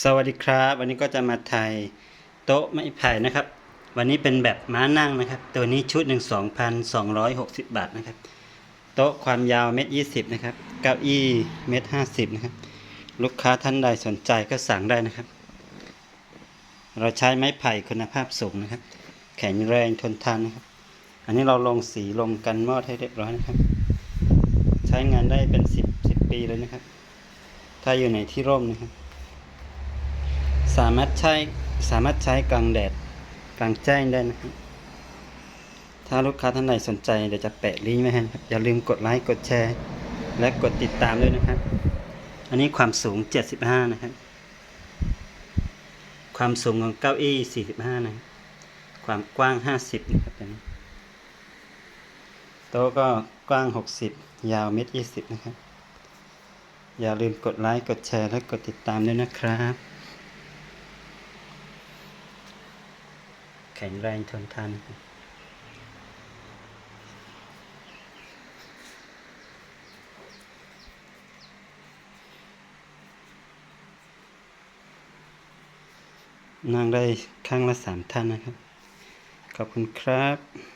สวัสดีครับ วันนี้ก็จะมาถ่ายโต๊ะไม้ไผ่นะครับ วันนี้เป็นแบบม้านั่งนะครับ ตัวนี้ชุดหนึ่งสองพันสองร้อยหกสิบบาทนะครับ โต๊ะความยาวเมตรยี่สิบนะครับ เก้าอี้เมตรห้าสิบนะครับ ลูกค้าท่านใดสนใจก็สั่งได้นะครับ เราใช้ไม้ไผ่คุณภาพสูงนะครับ แข็งแรงทนทานนะครับ อันนี้เราลงสีลงกันมอดให้เรียบร้อยนะครับ ใช้งานได้เป็นสิบสิบปีเลยนะครับ ถ้าอยู่ในที่ร่มนะครับ สามารถใช้สามารถใช้กลางแดดกลางแจ้งได้นะครับถ้าลูกค้าท่านใดสนใจเดี๋ยวจะแปะลิงก์ไว้ให้นะครับอย่าลืมกดไลค์กดแชร์ และกดติดตามด้วยนะครับ อันนี้ความสูง 75 นะครับ ความสูงของเก้าอี้ 45 นะครับความกว้าง 50 นะครับตัวนี้โต๊ะก็กว้าง 60 ยาวเมตร20 นะครับ อย่าลืมกดไลค์กดแชร์และกดติดตามด้วยนะครับ ข็งแรงทนทานนั่งได้ข้างละสามท่านนะครับ ขอบคุณครับ